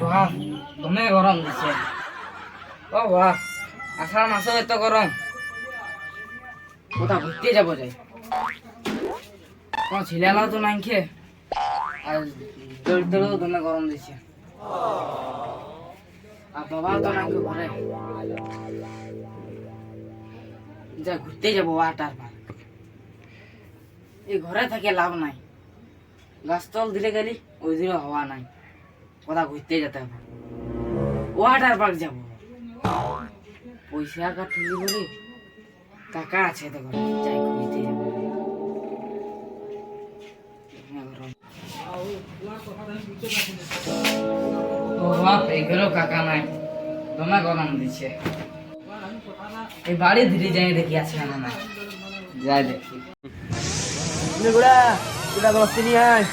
বাহ দমে গরম দিছে। ও বাহ আষাঢ় মাসে এত গরম কোথা ঘুরতে যাব যাই কোনো ছেলেলাও তো নাই খেয়ে আর দৌড় দৌড়েও দমে গরম দিছে। আর বাবাও তো নাই ঘরে যা ঘুরতে যাব পার্ক এই ঘরে থেকে লাভ নাই। গাছতল দিলে গেলি ওই দিকে হওয়া নাই। কোথা ঘুরতে যেতে হবে। ওয়াটার পার্ক যাব। পয়সা কাটলি বলে টাকা আছে তো ঘরে যাই ঘুরতে যাব। ও বাপ এগুলো কাকা নাই। দমে গরম দিচ্ছে। এই বাড়ি ধীরে যাই দেখি আছে না না যাই দেখি। গুড়া দুটা নিয়ে আয়।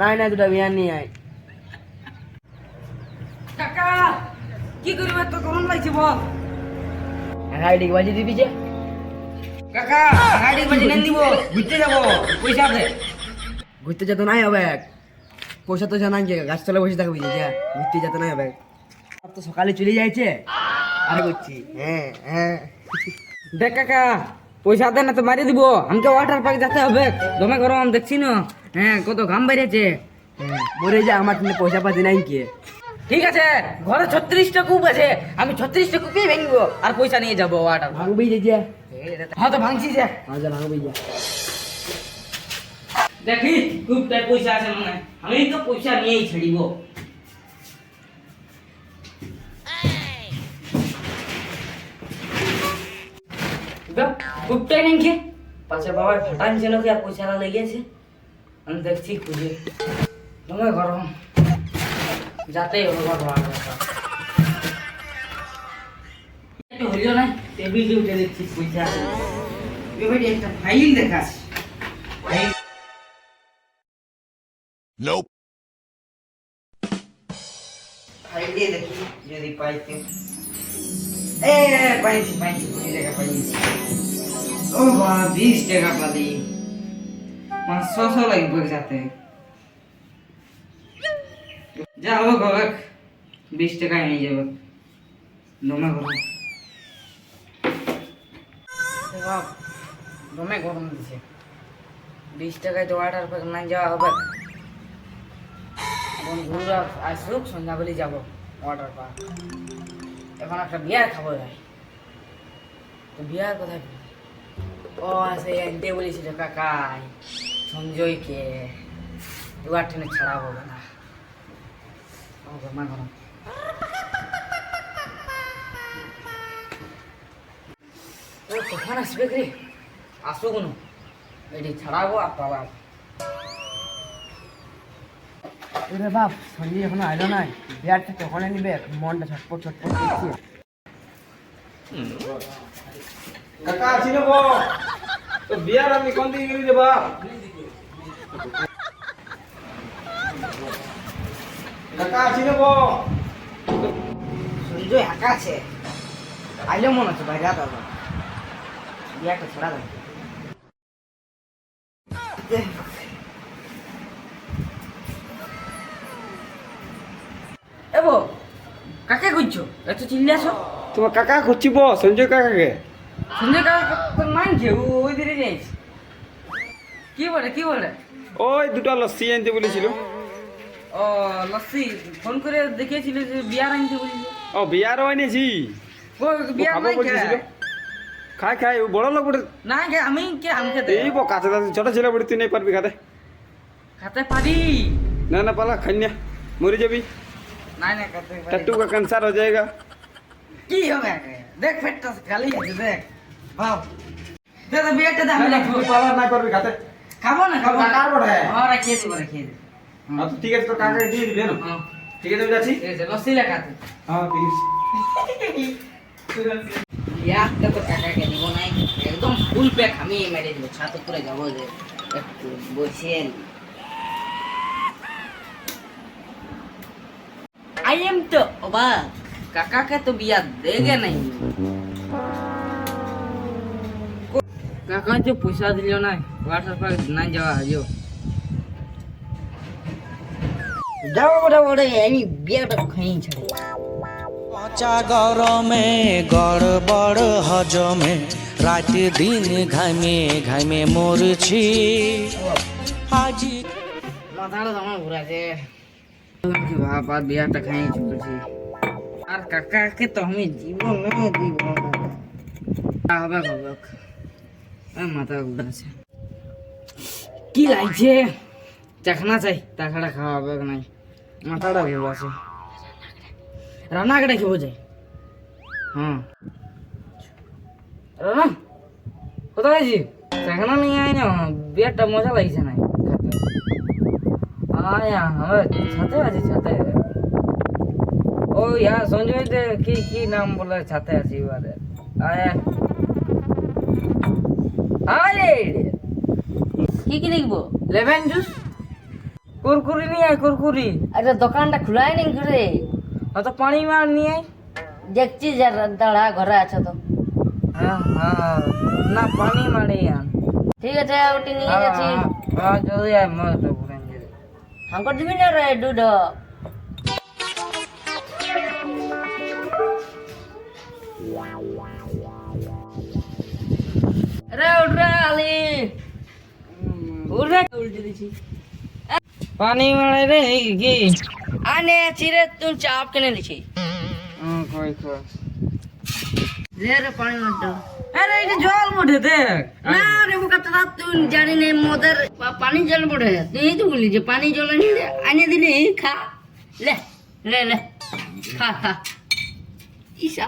নাই নাই দুটা বিয়ার নিয়ে আয় কাকা কি করিবে তো গরম লাগছে বল। গাড়ি বাজি দিবি যে। কাকা গাড়ি বাজি নেন দিব ঘুরতে যাব পয়সা দে ঘুরতে যেতে নাই হবে। পয়সা তো জানাই যে গাছ তলে বসে থাকবি যে ঘুরতে যেতে নাই হবে। তো সকালে চলে যাইছে। আর করছি। হ্যাঁ হ্যাঁ। দেখ কাকা পয়সা দে না তো মারি দিব। আমাকে ওয়াটার পার্ক যেতে হবে। দমে গরম দেখছি না। হ্যাঁ কত ঘাম বেরিয়েছে হ্যাঁ। মরে যা আমার কিন্তু পয়সা পাতি নাই কে। ঠিক আছে ঘরে ছত্রিশটা কূপ আছে আমি ছত্রিশটা কূপই ভেঙবো আর পয়সা নিয়ে যাব ওয়াটার ভাঙবি যে যে হ্যাঁ তো ভাঙছি যে হ্যাঁ যা ভাঙবি যা দেখি কূপটায় পয়সা আছে মনে হয়। আমি তো পয়সা নিয়েই ছেড়িব কূপটাই নেই কি পাশে বাবার ফাটান ছিল কি আর পয়সাটা লেগেছে আমি দেখছি খুঁজে তোমার গরম যাতেই একটু হইল না টেবিলে উঠে দেখছি পয়সা এবারে একটা ফাইল দেখাস ফাইল দিয়ে দেখি যদি পাইতে এ পাইছি পাইছি কুড়ি টাকা পাইছি। ও বা বিশ টাকা পালি। পাঁচশো লাগবে যাতে। যা হবে বিশ টাকায় নিয়ে যাবে। দমে গরম। দমে গরম দিছে। বিশ টাকায় তো ওয়াটার পার্ক না যাওয়া হবে। বন্ধুরা আসুক সন্ধ্যাবেলি যাব ওয়াটার পার্ক এখন একটা বিয়ার খাব যাই তো বিয়ার কোথায়? ও সেই আনতে বলেছিল, কাকাই, সঞ্জয়কে দুয়ার ট্রেনে ছাড়াবো না। ও কখন না বাপ মনটা ছটপট ছটপট করছে কাকা আছি তো বিয়ার আমি কোন দিকে যাবা কাকা আছি নেব সঞ্জয় একা আছে? আইলে মনে হচ্ছে বাইরে আসবে বিয়াটা ছড়া দেয় এবো কাকে খুঁজছো? এত চিল্লে আসো তোমার কাকা খুঁজছিব সঞ্জয় কাকাকে। সঞ্জয় কাকা তোর মানছে ও- ওই দিকে যাইছে কি বলে কি বলে? ওই দুটো লস্যি আনতে বলেছিল। ও লস্যি ফোন করে দেখিয়েছিল যে বিয়ার আনতে বলেছিল ও বিয়ারও এনেছি ও বিয়ার খাবো নাই বলতেছিল কে? খাই খাই ও বড় লোক বটে না কে আমি কে আমি খেতে এই বো কাছে কাছে ছোট ছেলে বটে তুই নেই পারবি খাতে খাতে পারি না না পালা খাই না মরে যাবি না না খাতে পারি टट्टू का कैंसर हो जाएगा কি হবে আগে? দেখ পেটটা খালি আছে দেখ বাপ দে তো বিয়েটা দে আমি রাখবো पाला ना कर भी खाते খাবো না খাবো কাকার বটে। হ্যাঁ রাখিয়ে দিব রাখিয়ে দিব আচ্ছা ঠিক আছে তো কাকাকে দিয়ে দিবে না ঠিক আছে আমি যাচ্ছি। ঠিক আছে লস্যি লাগাতে হ্যাঁ ঠিক কাকা যে পয়সা দিল নাই হোয়াটসঅ্যাপে না যাওয়া হাজিও আমি বিয়াটা খাই ছাড়ে। পচা গরমে গড়বড় হজমে রাত দিন ঘামে ঘামে মরছি। আজি মাথাটা তোমার ঘুরাছে বাবা বিয়াটা খাই চলছি। আর কাকাকে তো আমি জীবন দিব হবে হবে মাথা ঘুরাছে কি লাগছে? চাখনা চাই তাছাড়া খাওয়া হবে নাই? মাথাটা ঘুরাছে রান্না কেটে খেবো যাই হ্যাঁ রান্না? কোথায় আছি চাখনা নিয়ে আয় না বিয়ারটা মজা লাগছে না। খেতে আয়া আমার ছাতে আছি ছাতে। ও ইয়া সঞ্জয় দে কি কি নাম বলে ছাতে আছি এবারে? আয়া আরে কি কি লিখব লেমন জুস কুরকুরি নিয়ে আয় কুরকুরি। আরে দোকানটা খোলাই নেই ঘরে। অত পানি মার নিয়ে আয়। দেখছি যে দাঁড়া ঘরে আছে তো। হ্যাঁ হ্যাঁ। না পানি মারে আন ঠিক আছে ওটি নিয়ে যাচ্ছি। হ্যাঁ জলদি আয় মত তো হাঙ্কর দিবি না রে দুধ রে উঠ রে আলি। উঠ রে। উল্টে দিছি। পানি মারে রে এই কি? আনে চিরে তুই চাপ কিনে লিছি হুম কই কই? রে পানি মারতো। আরে এটা জল মুঠে দেখ। না রে ও কথা তুই জানি নে মদের পানি জল পড়ে তুই তো বলি যে পানি জল আনি দে খা। লে লে লে খা খা। ইসা।